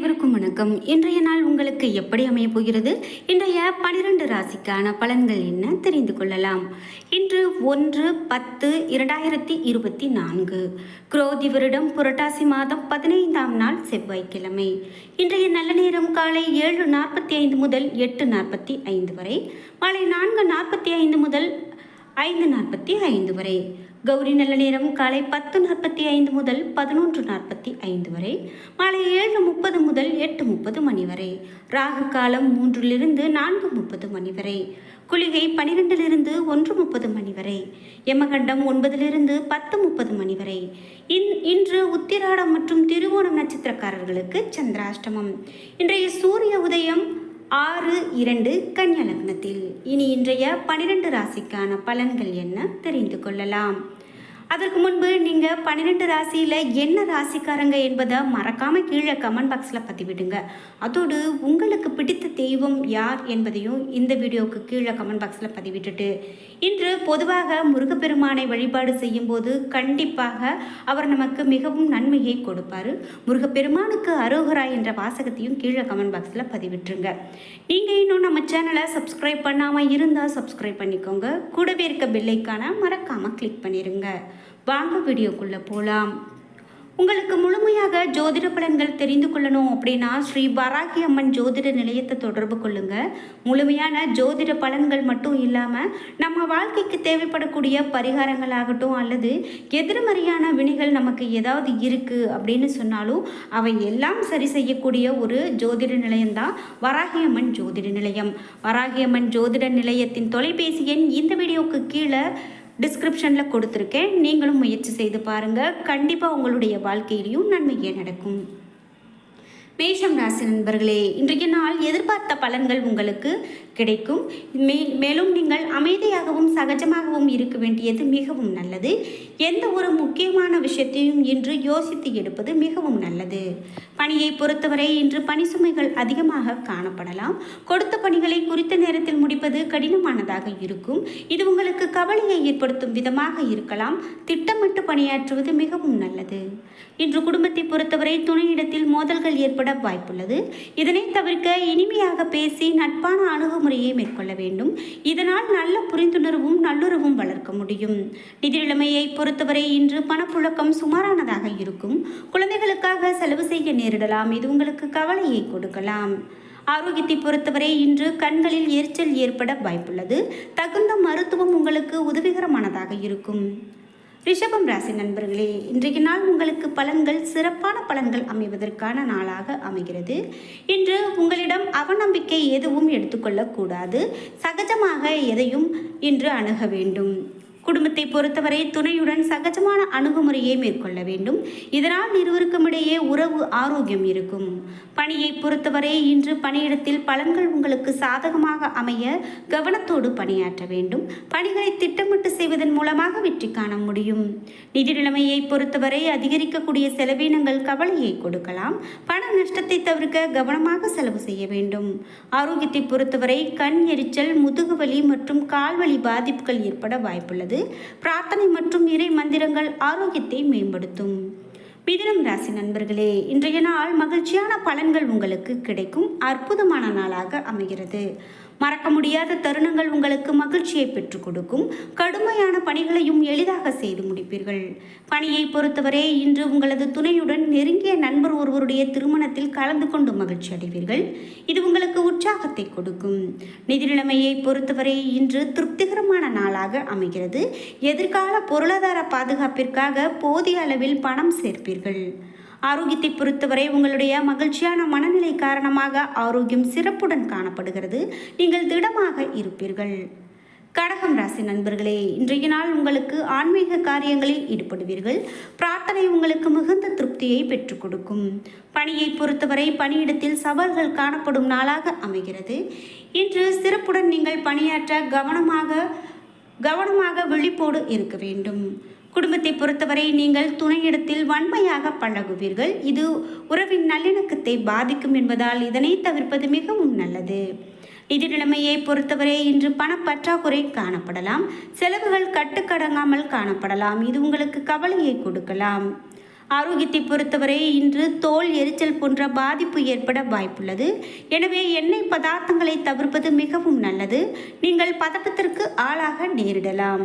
அனைவருக்கும் வணக்கம். இன்றைய நாள் உங்களுக்கு எப்படி அமைய போகிறது? இன்றைய பனிரெண்டு ராசிக்கான பலன்கள் என்ன? தெரிந்து கொள்ளலாம். இன்று ஒன்று பத்து இரண்டாயிரத்தி இருபத்தி நான்கு. குரோதி வருடம் புரட்டாசி மாதம் பதினைந்தாம் நாள் செவ்வாய்க்கிழமை. இன்றைய நல்ல நேரம் காலை ஏழு நாற்பத்தி ஐந்து முதல் எட்டு நாற்பத்தி ஐந்து வரை. மாலை நான்கு நாற்பத்தி ஐந்து முதல் ஐந்து நாற்பத்தி ஐந்து வரை. கௌரி நல்ல நேரம் காலை பத்து நாற்பத்தி ஐந்து முதல் பதினொன்று நாற்பத்தி ஐந்து வரை. மாலை ஏழு முப்பது முதல் எட்டு முப்பது மணி வரை. ராகு காலம் மூன்றிலிருந்து நான்கு முப்பது மணி வரை. குளிகை பனிரெண்டிலிருந்து ஒன்று முப்பது மணி வரை. யமகண்டம் ஒன்பதிலிருந்து பத்து முப்பது மணி வரை. இன் இன்று உத்திராடம் மற்றும் திருவோணம் நட்சத்திரக்காரர்களுக்கு சந்திராஷ்டமம். இன்றைய சூரிய உதயம் ஆறு இரண்டு கன்னியலக்னத்தில் இனி இன்றைய பனிரெண்டு ராசிக்கான பலன்கள் என்ன தெரிந்து கொள்ளலாம். அதற்கு முன்பு நீங்கள் பன்னிரெண்டு ராசியில் என்ன ராசிக்காரங்க என்பதை மறக்காமல் கீழே கமெண்ட் பாக்ஸில் பதிவிடுங்க. அதோடு உங்களுக்கு பிடித்த தெய்வம் யார் என்பதையும் இந்த வீடியோவுக்கு கீழே கமெண்ட் பாக்ஸில் பதிவிட்டுட்டு இன்று பொதுவாக முருகப்பெருமானை வழிபாடு செய்யும்போது கண்டிப்பாக அவர் நமக்கு மிகவும் நன்மையை கொடுப்பார். முருகப்பெருமானுக்கு அரோகரா என்ற வாசகத்தையும் கீழே கமெண்ட் பாக்ஸில் பதிவிட்டுருங்க. நீங்கள் இன்னும் நம்ம சேனலை சப்ஸ்கிரைப் பண்ணாமல் இருந்தால் சப்ஸ்கிரைப் பண்ணிக்கோங்க. கூடவே இருக்க பெல்லைக்கான மறக்காமல் கிளிக் பண்ணிடுங்க வாங்க வீடியோக்குள்ளே போகலாம் உங்களுக்கு முழுமையாக ஜோதிட பலன்கள் தெரிந்து கொள்ளணும் அப்படின்னா ஸ்ரீ வராகி அம்மன் ஜோதிட நிலையத்தை தொடர்பு கொள்ளுங்க. முழுமையான ஜோதிட பலன்கள் மட்டும் இல்லாமல் நம்ம வாழ்க்கைக்கு தேவைப்படக்கூடிய பரிகாரங்கள் ஆகட்டும் அல்லது எதிர்மறையான வினைகள் நமக்கு ஏதாவது இருக்குது அப்படின்னு சொன்னாலும் அவை எல்லாம் சரி செய்யக்கூடிய ஒரு ஜோதிட நிலையம்தான் வராகி அம்மன் ஜோதிட நிலையம். வராகி அம்மன் ஜோதிட நிலையத்தின் தொலைபேசி எண் இந்த வீடியோவுக்கு கீழே டிஸ்கிரிப்ஷனில் கொடுத்துருக்கேன். நீங்களும் முயற்சி செய்து பாருங்கள் கண்டிப்பாக உங்களுடைய வாழ்க்கையிலையும் நன்மையே நடக்கும். மேஷம் ராசி நண்பர்களே இன்றைய நாள் எதிர்பார்த்த பலன்கள் உங்களுக்கு கிடைக்கும். மே மேலும் நீங்கள் அமைதியாகவும் சகஜமாகவும் இருக்க வேண்டியது மிகவும் நல்லது. எந்த ஒரு முக்கியமான விஷயத்தையும் இன்று யோசித்து எடுப்பது மிகவும் நல்லது. பணியை பொறுத்தவரை இன்று பணி சுமைகள் அதிகமாக காணப்படலாம். கொடுத்த பணிகளை குறித்த நேரத்தில் முடிப்பது கடினமானதாக இருக்கும். இது உங்களுக்கு கவலையை ஏற்படுத்தும் விதமாக இருக்கலாம். திட்டமிட்டு பணியாற்றுவது மிகவும் நல்லது. இன்று குடும்பத்தை பொறுத்தவரை துணையிடத்தில் மோதல்கள் ஏற்பட வாய்ப்புள்ளது. இதனை தவிர்க்க இனிமையாக பேசி நட்பான அணுகுமுறையை மேற்கொள்ள வேண்டும். இதனால் நல்ல புரிந்துணர்வும் நல்லுறவும் வளர்க்க முடியும். நிதிநிலைமையை பொறுத்தவரை இன்று பணப்புழக்கம் சுமாரானதாக இருக்கும். குழந்தைகளுக்காக செலவு செய்ய நேரிடலாம். இது உங்களுக்கு கவலையை கொடுக்கலாம். ஆரோக்கியத்தை பொறுத்தவரை இன்று கண்களில் எரிச்சல் ஏற்பட வாய்ப்புள்ளது. தகுந்த மருத்துவம் உங்களுக்கு உதவிகரமானதாக இருக்கும். ரிஷபம் ராசி நண்பர்களே இன்றைய நாள் உங்களுக்கு பலன்கள் சிறப்பான பலன்கள் அமைவதற்கான நாளாக அமைகிறது. இன்று உங்களிடம் அவநம்பிக்கை எதுவும் எடுத்துக்கொள்ளக்கூடாது. சகஜமாக எதையும் இன்று அணுக வேண்டும். குடும்பத்தை பொறுத்தவரை துணையுடன் சகஜமான அணுகுமுறையை மேற்கொள்ள வேண்டும். இதனால் இருவருக்கும் இடையே உறவு ஆரோக்கியம் இருக்கும். பணியை பொறுத்தவரை இன்று பணியிடத்தில் பலன்கள் உங்களுக்கு சாதகமாக அமைய கவனத்தோடு பணியாற்ற வேண்டும். பணிகளை திட்டமிட்டு செய்வதன் மூலமாக வெற்றி காண முடியும். நிதி நிலைமையை பொறுத்தவரை அதிகரிக்கக்கூடிய செலவினங்கள் கவலையை கொடுக்கலாம். பண நஷ்டத்தை தவிர்க்க கவனமாக செலவு செய்ய வேண்டும். ஆரோக்கியத்தை பொறுத்தவரை கண் எரிச்சல் முதுகுவலி மற்றும் கால்வலி பாதிப்புகள் ஏற்பட வாய்ப்புள்ளது. பிரார்த்தனை மற்றும் இறை மந்திரங்கள் ஆரோக்கியத்தை மேம்படுத்தும். மிதினம் ராசி நண்பர்களே இன்றைய நாள் மகிழ்ச்சியான பலன்கள் உங்களுக்கு கிடைக்கும். அற்புதமான நாளாக அமைகிறது. மறக்க முடியாத தருணங்கள் உங்களுக்கு மகிழ்ச்சியை பெற்றுக் கொடுக்கும். கடுமையான பணிகளையும் எளிதாக செய்து முடிப்பீர்கள். பணியை பொறுத்தவரை இன்று உங்களது துணையுடன் நெருங்கிய நண்பர் ஒருவருடைய திருமணத்தில் கலந்து கொண்டு மகிழ்ச்சி அடைவீர்கள். இது உங்களுக்கு உற்சாகத்தை கொடுக்கும். நிதி நிலைமையை பொறுத்தவரை இன்று திருப்திகரமான நாளாக அமைகிறது. எதிர்கால பொருளாதார பாதுகாப்பிற்காக போதிய அளவில் பணம் சேர்ப்பீர்கள். ஆரோக்கியத்தை பொறுத்தவரை உங்களுடைய மகிழ்ச்சியான மனநிலை காரணமாக ஆரோக்கியம் சிறப்புடன் காணப்படுகிறது. நீங்கள் திடமாக இருப்பீர்கள். கடகம் ராசி நண்பர்களே இன்றைய நாள் உங்களுக்கு ஆன்மீக காரியங்களில் ஈடுபடுவீர்கள். பிரார்த்தனை உங்களுக்கு மிகுந்த திருப்தியை பெற்றுக் கொடுக்கும். பணியை பொறுத்தவரை பணியிடத்தில் சவால்கள் காணப்படும் நாளாக அமைகிறது. இன்று சிறப்புடன் நீங்கள் பணியாற்ற கவனமாக கவனமாக விழிப்போடு இருக்க வேண்டும். குடும்பத்தை பொறுத்தவரை நீங்கள் துணையிடத்தில் வன்மையாக பழகுவீர்கள். இது உறவின் நல்லிணக்கத்தை பாதிக்கும் என்பதால் இதனை தவிர்ப்பது மிகவும் நல்லது. நிதி நிலைமையை பொறுத்தவரை இன்று பணப்பற்றாக்குறை காணப்படலாம். செலவுகள் கட்டுக்கடங்காமல் காணப்படலாம். இது உங்களுக்கு கவலையை கொடுக்கலாம். ஆரோக்கியத்தை பொறுத்தவரை இன்று தோல் எரிச்சல் போன்ற பாதிப்பு ஏற்பட வாய்ப்புள்ளது. எனவே எண்ணெய் பதார்த்தங்களை தவிர்ப்பது மிகவும் நல்லது. நீங்கள் பதட்டத்திற்கு ஆளாக நேரிடலாம்.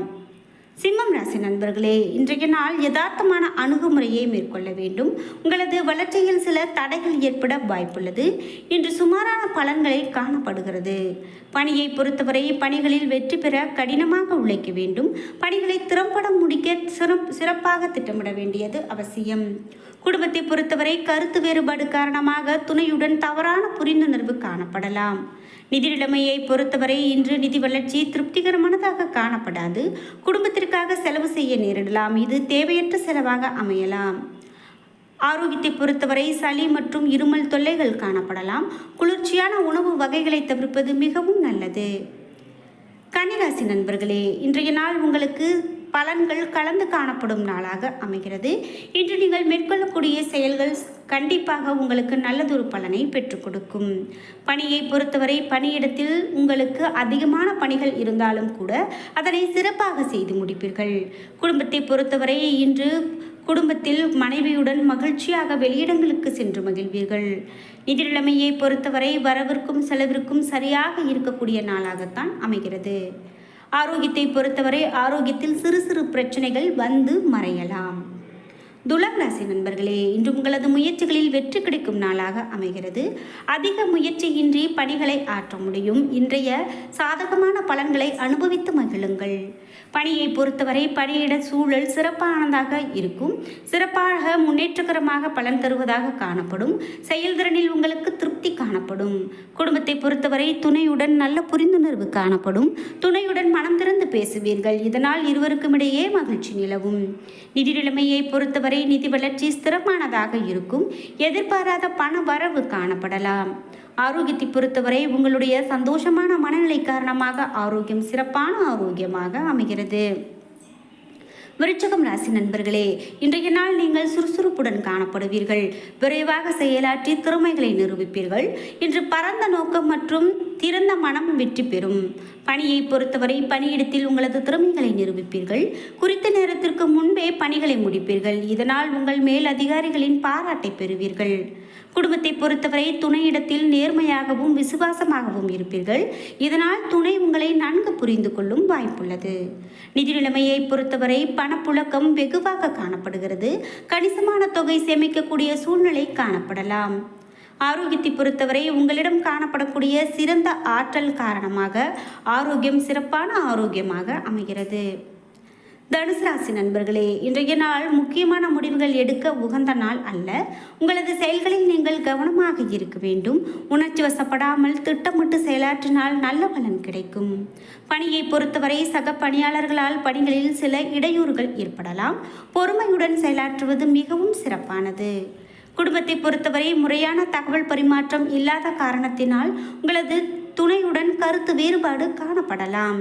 சிம்மம் ராசி நண்பர்களே இன்றைய நாள் யதார்த்தமான அணுகுமுறையை மேற்கொள்ள வேண்டும். உங்களது வளர்ச்சியில் சில தடைகள் ஏற்பட வாய்ப்புள்ளது. இன்று சுமாரான பலன்களை காணப்படுகிறது. பணியை பொறுத்தவரை பணிகளில் வெற்றி பெற கடினமாக உழைக்க வேண்டும். பணிகளை திறம்பட முடிக்க சிறப் சிறப்பாக திட்டமிட வேண்டியது அவசியம். குடும்பத்தை பொறுத்தவரை கருத்து வேறுபாடு காரணமாக துணையுடன் தவறான புரிந்துணர்வு காணப்படலாம். நிதி நிலைமையை பொறுத்தவரை இன்று நிதி வளர்ச்சி திருப்திகரமானதாக காணப்படாது. குடும்பத்திற்காக செலவு செய்ய நேரிடலாம். இது தேவையற்ற செலவாக அமையலாம். ஆரோக்கியத்தை பொறுத்தவரை சளி மற்றும் இருமல் தொல்லைகள் காணப்படலாம். குளிர்ச்சியான உணவு வகைகளை தவிர்ப்பது மிகவும் நல்லது. கன்னிராசி நண்பர்களே இன்றைய நாள் உங்களுக்கு பலன்கள் கலந்து காணப்படும் நாளாக அமைகிறது. இன்று நீங்கள் மேற்கொள்ளக்கூடிய செயல்கள் கண்டிப்பாக உங்களுக்கு நல்லதொரு பலனை பெற்றுக் கொடுக்கும். பணியை பொறுத்தவரை பணியிடத்தில் உங்களுக்கு அதிகமான பணிகள் இருந்தாலும் கூட அதனை சிறப்பாக செய்து முடிப்பீர்கள். குடும்பத்தை பொறுத்தவரை இன்று குடும்பத்தில் மனைவியுடன் மகிழ்ச்சியாக வெளியிடங்களுக்கு சென்று மகிழ்வீர்கள். நிதிநிலைமையை பொறுத்தவரை வரவிற்கும் செலவிற்கும் சரியாக இருக்கக்கூடிய நாளாகத்தான் அமைகிறது. ஆரோக்கியத்தை பொறுத்தவரை ஆரோக்கியத்தில் சிறு சிறு பிரச்சனைகள் வந்து மறையலாம். துலாம் ராசி நண்பர்களே இன்று உங்களது முயற்சிகளில் வெற்றி கிடைக்கும் நாளாக அமைகிறது. அதிக முயற்சியின்றி பணிகளை ஆற்ற முடியும். இன்றைய சாதகமான பலன்களை அனுபவித்து மகிழுங்கள். பணியை பொறுத்தவரை பணியிட சூழல் சிறப்பானதாக இருக்கும். சிறப்பாக முன்னேற்றகரமாக பலன் தருவதாக காணப்படும். செயல்திறனில் உங்களுக்கு திருப்தி காணப்படும். குடும்பத்தை பொறுத்தவரை துணையுடன் நல்ல புரிந்துணர்வு காணப்படும். துணையுடன் மனம் திறந்து பேசுவீர்கள். இதனால் இருவருக்கும் இடையே மகிழ்ச்சி நிலவும். நிதி நிலைமையை பொறுத்தவரை நிதி வளர்ச்சி ஸ்திரமானதாக இருக்கும். எதிர்பாராத பண வரவு காணப்படலாம். ஆரோக்கியத்தை பொறுத்தவரை உங்களுடைய சந்தோஷமான மனநிலை காரணமாக ஆரோக்கியம் சிறப்பான ஆரோக்கியமாக அமைகிறது. விருச்சகம் ராசி நண்பர்களே இன்றைய நாள் நீங்கள் சுறுசுறுப்புடன் காணப்படுவீர்கள். விரைவாக செயலாற்றி திறமைகளை நிரூபிப்பீர்கள். இன்று பரந்த நோக்கம் மற்றும் திறந்த மனம் வெற்றி பெறும். பணியை பொறுத்தவரை பணியிடத்தில் உங்களது திறமைகளை நிரூபிப்பீர்கள். குறித்த நேரத்திற்கு முன்பே பணிகளை முடிப்பீர்கள். இதனால் உங்கள் மேல் அதிகாரிகளின் பாராட்டை பெறுவீர்கள். குடும்பத்தை பொறுத்தவரை துணையிடத்தில் நேர்மையாகவும் விசுவாசமாகவும் இருப்பீர்கள். இதனால் துணை உங்களை நன்கு புரிந்து கொள்ளும் வாய்ப்புள்ளது. நிதி நிலைமையை பொறுத்தவரை பணப்புழக்கம் வெகுவாக காணப்படுகிறது. கணிசமான தொகை சேமிக்கக்கூடிய சூழ்நிலை காணப்படலாம். ஆரோக்கியத்தை பொறுத்தவரை உங்களிடம் காணப்படக்கூடிய சிறந்த ஆற்றல் காரணமாக ஆரோக்கியம் சிறப்பான ஆரோக்கியமாக அமைகிறது. தனுசு ராசி நண்பர்களே இன்றைய நாள் முக்கியமான முடிவுகள் எடுக்க உகந்த நாள் அல்ல. உங்களது செயல்களில் நீங்கள் கவனமாக இருக்க வேண்டும். உணர்ச்சி வசப்படாமல் திட்டமிட்டு செயலாற்றினால் நல்ல பலன் கிடைக்கும். பணியை பொறுத்தவரை சக பணியாளர்களால் பணிகளில் சில இடையூறுகள் ஏற்படலாம். பொறுமையுடன் செயலாற்றுவது மிகவும் சிறப்பானது. குடும்பத்தை பொறுத்தவரை முறையான தகவல் பரிமாற்றம் இல்லாத காரணத்தினால் உங்களது துணையுடன் கருத்து வேறுபாடு காணப்படலாம்.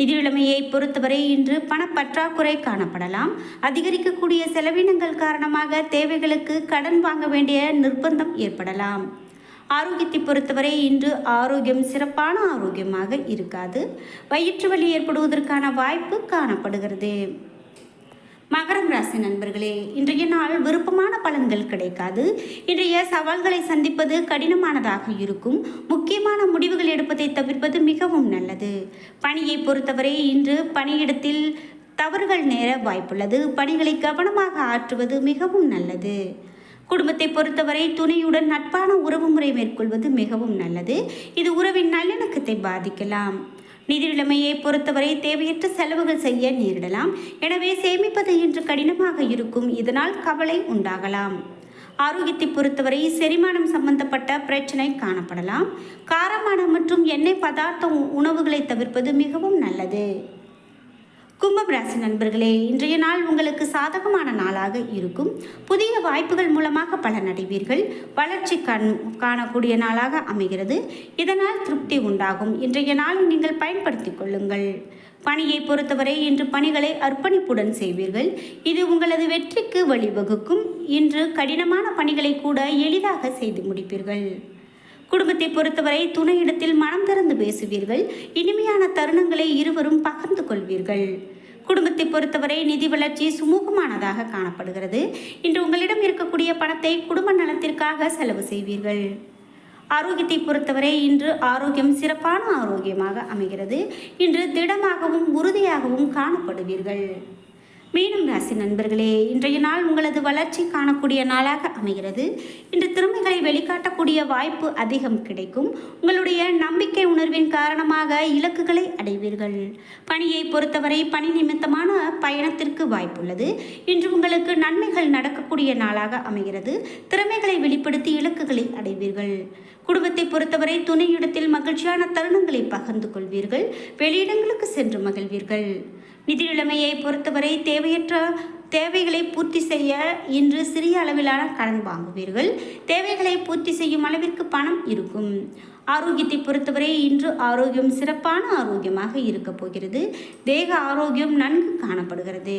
நிதிநிலைமையை பொறுத்தவரை இன்று பணப்பற்றாக்குறை காணப்படலாம். அதிகரிக்கக்கூடிய செலவினங்கள் காரணமாக தேவைகளுக்கு கடன் வாங்க வேண்டிய நிர்பந்தம் ஏற்படலாம். ஆரோக்கியத்தை பொறுத்தவரை இன்று ஆரோக்கியம் சிறப்பான ஆரோக்கியமாக இருக்காது. வயிற்று வலி ஏற்படுவதற்கான வாய்ப்பு காணப்படுகிறது. மகரம் ராசி நண்பர்களே இன்றைய நாள் விருப்பமான பலன்கள் கிடைக்காது. இன்றைய சவால்களை சந்திப்பது கடினமானதாக இருக்கும். முக்கியமான முடிவுகள் எடுப்பதை தவிர்ப்பது மிகவும் நல்லது. பணியை பொறுத்தவரை இன்று பணியிடத்தில் தவறுகள் நேர வாய்ப்புள்ளது. பணிகளை கவனமாக ஆற்றுவது மிகவும் நல்லது. குடும்பத்தை பொறுத்தவரை துணையுடன் நட்பான உறவுமுறை மேற்கொள்வது மிகவும் நல்லது. இது உறவின் நல்லிணக்கத்தை பாதிக்கலாம். நிதி நிலைமையை பொறுத்தவரை தேவையற்ற செலவுகள் செய்ய நேரிடலாம். எனவே சேமிப்பது இன்று கடினமாக இருக்கும். இதனால் கவலை உண்டாகலாம். ஆரோக்கியத்தை பொறுத்தவரை செரிமானம் சம்பந்தப்பட்ட பிரச்சனை காணப்படலாம். காரமான மற்றும் எண்ணெய் பதார்த்த உணவுகளை தவிர்ப்பது மிகவும் நல்லது. கும்பம் ராசி நண்பர்களே இன்றைய நாள் உங்களுக்கு சாதகமான நாளாக இருக்கும். புதிய வாய்ப்புகள் மூலமாக பலனடைவீர்கள். வளர்ச்சி கண் காணக்கூடிய நாளாக அமைகிறது. இதனால் திருப்தி உண்டாகும். இன்றைய நாளை நீங்கள் பயன்படுத்திக் கொள்ளுங்கள். பணியை பொறுத்தவரை இன்று பணிகளை அர்ப்பணிப்புடன் செய்வீர்கள். இது உங்களது வெற்றிக்கு வழிவகுக்கும். இன்று கடினமான பணிகளை கூட எளிதாக செய்து முடிப்பீர்கள். குடும்பத்தை பொறுத்தவரை துணையிடத்தில் மனம் திறந்து பேசுவீர்கள். இனிமையான தருணங்களை இருவரும் பகிர்ந்து கொள்வீர்கள். குடும்பத்தை பொறுத்தவரை நிதி வளர்ச்சி சுமூகமானதாக காணப்படுகிறது. இன்று உங்களிடம் இருக்கக்கூடிய பணத்தை குடும்ப நலத்திற்காக செலவு செய்வீர்கள். ஆரோக்கியத்தை பொறுத்தவரை இன்று ஆரோக்கியம் சிறப்பான ஆரோக்கியமாக அமைகிறது. இன்று திடமாகவும் உறுதியாகவும் காணப்படுவீர்கள். மீனம் ராசி நண்பர்களே இன்றைய நாள் உங்களது வளர்ச்சி காணக்கூடிய நாளாக அமைகிறது. இன்று திறமைகளை வெளிக்காட்டக்கூடிய வாய்ப்பு அதிகம் கிடைக்கும். உங்களுடைய நம்பிக்கை உணர்வின் காரணமாக இலக்குகளை அடைவீர்கள். பணியை பொறுத்தவரை பணி நிமித்தமான பயணத்திற்கு வாய்ப்புள்ளது. இன்று உங்களுக்கு நன்மைகள் நடக்கக்கூடிய நாளாக அமைகிறது. திறமைகளை வெளிப்படுத்தி இலக்குகளை அடைவீர்கள். குடும்பத்தை பொறுத்தவரை துணையிடத்தில் மகிழ்ச்சியான தருணங்களை பகிர்ந்து கொள்வீர்கள். வெளியிடங்களுக்கு சென்று மகிழ்வீர்கள். நிதி நிலைமையை பொறுத்தவரை தேவையற்ற தேவைகளை பூர்த்தி செய்ய இன்று சிறிய அளவிலான கடன் வாங்குவீர்கள். தேவைகளை பூர்த்தி செய்யும் அளவிற்கு பணம் இருக்கும். ஆரோக்கியத்தை பொறுத்தவரை இன்று ஆரோக்கியம் சிறப்பான ஆரோக்கியமாக இருக்கப் போகிறது. தேக ஆரோக்கியம் நன்கு காணப்படுகிறது.